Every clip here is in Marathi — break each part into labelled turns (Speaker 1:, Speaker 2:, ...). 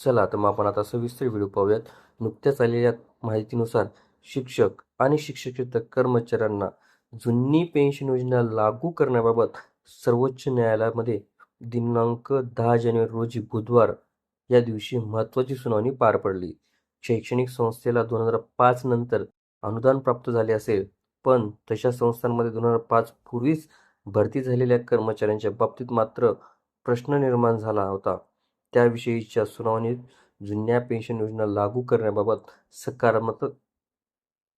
Speaker 1: चला तर मग आपण आता सविस्तर व्हिडिओ पाहूयात. नुकत्याच आलेल्या माहितीनुसार शिक्षक आणि शिक्षकेतर कर्मचाऱ्यांना जुनी पेन्शन योजना लागू करण्याबाबत सर्वोच्च न्यायालयामध्ये दिनांक दहा जानेवारी रोजी बुधवार या दिवशी महत्त्वाची सुनावणी पार पडली. शैक्षणिक संस्थेला दोन हजार पाच नंतर अनुदान प्राप्त झाले असेल पण तशा संस्थांमध्ये दोन हजार पाच पूर्वीच भरती झालेल्या कर्मचाऱ्यांच्या बाबतीत मात्र प्रश्न निर्माण झाला होता. त्याविषयीच्या सुनावणीत जुन्या पेन्शन योजना लागू करण्याबाबत सकारात्मक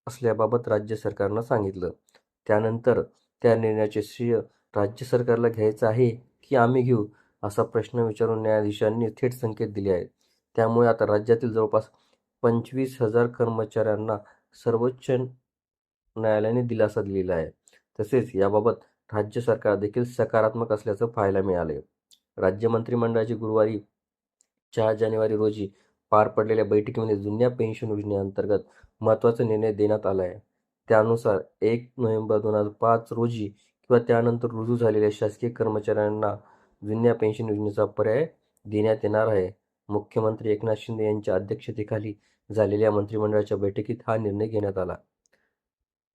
Speaker 1: असल्याबाबत राज्य सरकारनं सांगितलं. त्यानंतर त्या निर्णयाचे श्रेय राज्य सरकारला घ्यायचं आहे की आम्ही घेऊ असा प्रश्न विचारून न्यायाधीशांनी थेट संकेत दिले आहेत. त्यामुळे आता राज्यातील जवळपास पंचवीस हजार कर्मचाऱ्यांना सर्वोच्च न्यायालयाने दिलासा दिलेला आहे. तसेच याबाबत राज्य सरकार देखील सकारात्मक असल्याचं पाहायला मिळाले राज्य मंत्रिमंडळाची गुरुवारी चार जानेवारी रोजी पार पडलेल्या बैठकीमध्ये जुन्या पेन्शन योजनेअंतर्गत महत्त्वाचा निर्णय देण्यात आला आहे. त्यानुसार एक नोव्हेंबर दोन हजार पाच रोजी किंवा त्यानंतर रुजू झालेल्या शासकीय कर्मचाऱ्यांना जुन्या पेन्शन योजनेचा पर्याय देण्यात येणार आहे. मुख्यमंत्री एकनाथ शिंदे यांच्या अध्यक्षतेखाली झालेल्या मंत्रिमंडळाच्या बैठकीत हा निर्णय घेण्यात आला.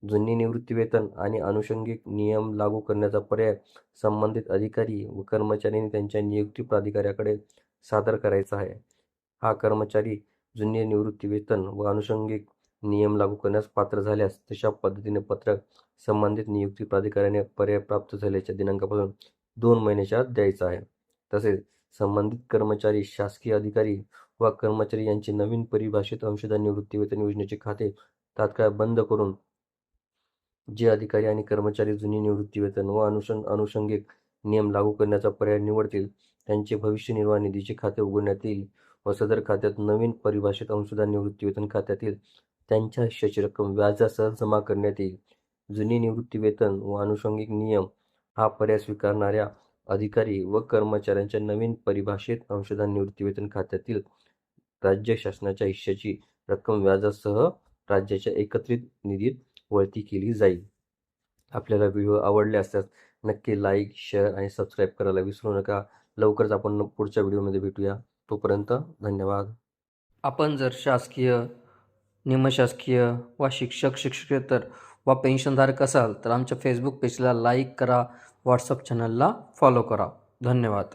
Speaker 1: जुनी निवृत्तीवेतन आणि आनुषंगिक नियम लागू करण्याचा पर्याय संबंधित अधिकारी व कर्मचाऱ्यांनी त्यांच्या नियुक्ती प्राधिकाऱ्याकडे सादर करायचा आहे. हा कर्मचारी जुने निवृत्तीवेतन व आनुषंगिक नियम लागू करण्यास पात्र झाल्यास तशा पद्धतीने पत्रक संबंधित नियुक्ती प्राधिकाऱ्याने पर्याय प्राप्त झाल्याच्या दिनांकापासून दोन महिन्याच्या आत द्यायचा आहे. तसेच संबंधित कर्मचारी शासकीय अधिकारी व कर्मचारी यांचे नवीन परिभाषित अंशदान निवृत्तीवेतन योजनेचे खाते तात्काळ बंद करून जे अधिकारी आणि कर्मचारी जुनी निवृत्तीवेतन व अनुषंग अनुषंगिक नियम लागू करण्याचा पर्याय निवडतील त्यांचे भविष्य निर्वाह निधीचे खाते उघडण्यात येईल व सदर खात्यात नवीन परिभाषित अंशदान निवृत्तीवेतन खात्यातील त्यांच्या हिश्श्याची रक्कम व्याजासह जमा करण्यात येईल. जुनी निवृत्तीवेतन व आनुषंगिक नियम हा पर्याय स्वीकारणाऱ्या अधिकारी व कर्मचाऱ्यांच्या नवीन परिभाषित अंशदान निवृत्तीवेतन खात्यातील राज्य शासनाच्या हिश्श्याची रक्कम व्याजासह राज्याच्या एकत्रित निधीत वळती केली जाईल. आपल्याला व्हिडिओ आवडले असल्यास नक्की लाईक शेअर आणि सबस्क्राईब करायला विसरू नका. लवकरच आपण पुढच्या व्हिडिओमध्ये भेटूया. तोपर्यंत धन्यवाद. आपण जर शासकीय निमशासकीय वा शिक्षक शिक्षकेतर वा पेन्शनधारक असाल तर आमच्या फेसबुक पेजला लाईक करा. व्हॉट्सअप चॅनलला फॉलो करा. धन्यवाद.